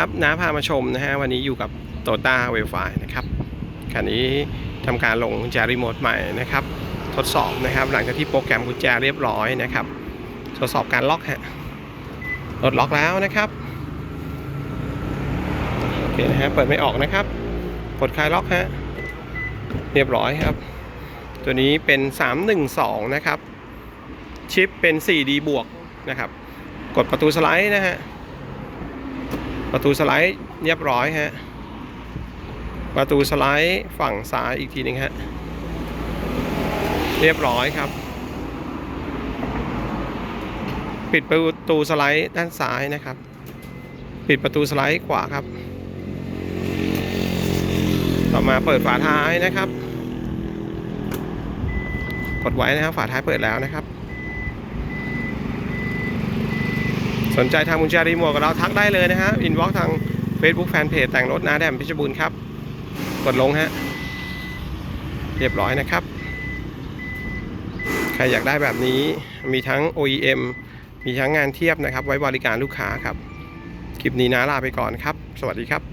ครับน้าพามาชมนะฮะวันนี้อยู่กับโตต้าเวลไฟนะครับคันนี้ทำการลงกุญแจรีโมทใหม่นะครับ ทดสอบนะครับ หลังจากที่โปรแกรมกุญแจเรียบร้อยนะครับ ทดสอบการล็อกฮะรถล็อกแล้วนะครับโอเคนะฮะเปิดไม่ออกนะครับกดคลายล็อกฮะเรียบร้อยครับ ตัวนี้เป็น 312 นะครับ ชิปเป็น 4D บวกนะครับ กดประตูสไลด์นะฮะ ประตูสไลด์เรียบร้อยฮะ ประตูสไลด์ฝั่งซ้ายอีกทีหนึงฮะ เรียบร้อยครับ ปิดประตูสไลด์ด้านซ้ายนะครับ ปิดประตูสไลด์ขวาครับ ต่อมาเปิดฝาท้ายนะครับ กดไว้นะครับฝาท้ายเปิดแล้วนะครับ สนใจทางบุญชารีมัวกับเราทักได้เลยนะฮะอินบ็อกทาง Facebook Fanpage แต่งรถนาแดมเพชบูรณ์ครับ กดลงฮะ เรียบร้อยนะครับ ใครอยากได้แบบนี้มีทั้ง OEM มีทั้งงานเทียบนะครับ ไว้บริการลูกค้าครับ คลิปนี้นะลาไปก่อนครับ สวัสดีครับ